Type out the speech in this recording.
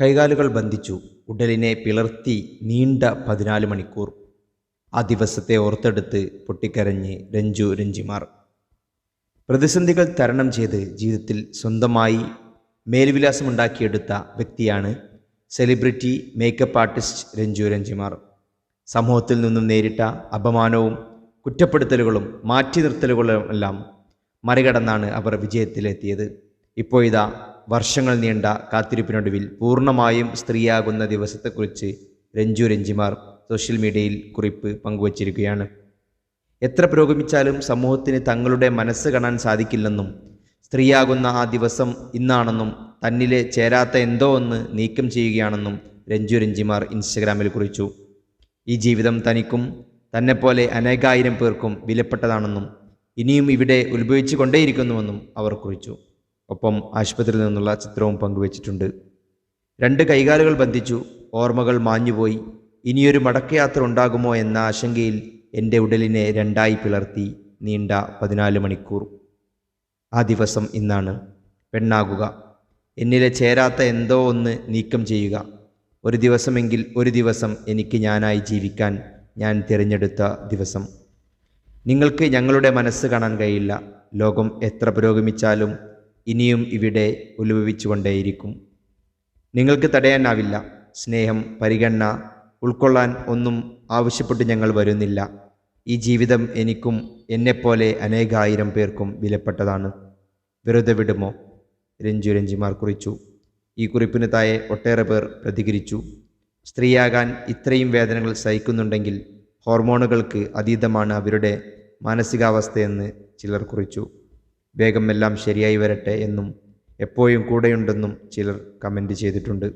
കൈകാലുകൾ ബന്ധിച്ചു. ഉടലിനെ പിളർത്തി നീണ്ട പതിനാല് മണിക്കൂർ. ആ ദിവസത്തെ ഓർത്തെടുത്ത് പൊട്ടിക്കരഞ്ഞ് രഞ്ജു രഞ്ജിമാർ. പ്രതിസന്ധികൾ തരണം ചെയ്ത് ജീവിതത്തിൽ സ്വന്തമായി മേൽവിലാസമുണ്ടാക്കിയെടുത്ത വ്യക്തിയാണ് celebrity makeup artist Ranju Ranjimar. സമൂഹത്തിൽ നിന്നും നേരിട്ട അപമാനവും കുറ്റപ്പെടുത്തലുകളും മാറ്റി നിർത്തലുകളും എല്ലാം മറികടന്നാണ് അവർ വിജയത്തിലെത്തിയത്. ഇപ്പോഴിതാ വർഷങ്ങൾ നീണ്ട കാത്തിരിപ്പിനൊടുവിൽ പൂർണമായും സ്ത്രീയാകുന്ന ദിവസത്തെക്കുറിച്ച് രഞ്ജു രഞ്ജിമാർ സോഷ്യൽ മീഡിയയിൽ കുറിപ്പ് പങ്കുവച്ചിരിക്കുകയാണ്. എത്ര പുരോഗമിച്ചാലും സമൂഹത്തിന് തങ്ങളുടെ മനസ്സ് കാണാൻ സാധിക്കില്ലെന്നും സ്ത്രീയാകുന്ന ആ ദിവസം ഇന്നാണെന്നും തന്നിലെ ചേരാത്ത എന്തോ ഒന്ന് നീക്കം ചെയ്യുകയാണെന്നും രഞ്ജു രഞ്ജിമാർ ഇൻസ്റ്റഗ്രാമിൽ കുറിച്ചു. ഈ ജീവിതം തനിക്കും തന്നെപ്പോലെ അനേകായിരം പേർക്കും വിലപ്പെട്ടതാണെന്നും ഇനിയും ഇവിടെ ഉത്ഭവിച്ചു കൊണ്ടേയിരിക്കുന്നുവെന്നും അവർ കുറിച്ചു. ഒപ്പം ആശുപത്രിയിൽ നിന്നുള്ള ചിത്രവും പങ്കുവച്ചിട്ടുണ്ട്. രണ്ട് കൈകാലുകൾ ബന്ധിച്ചു. ഓർമ്മകൾ മാഞ്ഞുപോയി. ഇനിയൊരു മടക്കയാത്ര ഉണ്ടാകുമോ എന്ന ആശങ്കയിൽ എന്റെ ഉടലിനെ രണ്ടായി പിളർത്തി. നീണ്ട പതിനാല് മണിക്കൂർ. ആ ദിവസം ഇന്നാണ്. പെണ്ണാകുക. എന്നിലെ ചേരാത്ത എന്തോ ഒന്ന് നീക്കം ചെയ്യുക. ഒരു ദിവസമെങ്കിൽ ഒരു ദിവസം എനിക്ക് ഞാനായി ജീവിക്കാൻ ഞാൻ തിരഞ്ഞെടുത്ത ദിവസം. നിങ്ങൾക്ക് ഞങ്ങളുടെ മനസ്സ് കാണാൻ കഴിയില്ല. ലോകം എത്ര പുരോഗമിച്ചാലും ഇനിയും ഇവിടെ ഉത്ഭവിച്ചുകൊണ്ടേയിരിക്കും. നിങ്ങൾക്ക് തടയാനാവില്ല. സ്നേഹം പരിഗണന ഉൾക്കൊള്ളാൻ ഒന്നും ആവശ്യപ്പെട്ട് ഞങ്ങൾ വരുന്നില്ല. ഈ ജീവിതം എനിക്കും എന്നെപ്പോലെ അനേകായിരം പേർക്കും വിലപ്പെട്ടതാണ്. വെറുതെ വിടുമോ? രഞ്ജു രഞ്ജിമാർ കുറിച്ചു. ഈ കുറിപ്പിന് തായെ ഒട്ടേറെ പേർ പ്രതികരിച്ചു. സ്ത്രീയാകാൻ ഇത്രയും വേദനകൾ സഹിക്കുന്നുണ്ടെങ്കിൽ ഹോർമോണുകൾക്ക് അതീതമാണ് അവരുടെ മാനസികാവസ്ഥയെന്ന് ചിലർ കുറിച്ചു. വേഗം എല്ലാം ശരിയായി വരട്ടെ എന്നും എപ്പോഴും കൂടെയുണ്ടെന്നും ചിലർ കമന്റ് ചെയ്തിട്ടുണ്ട്.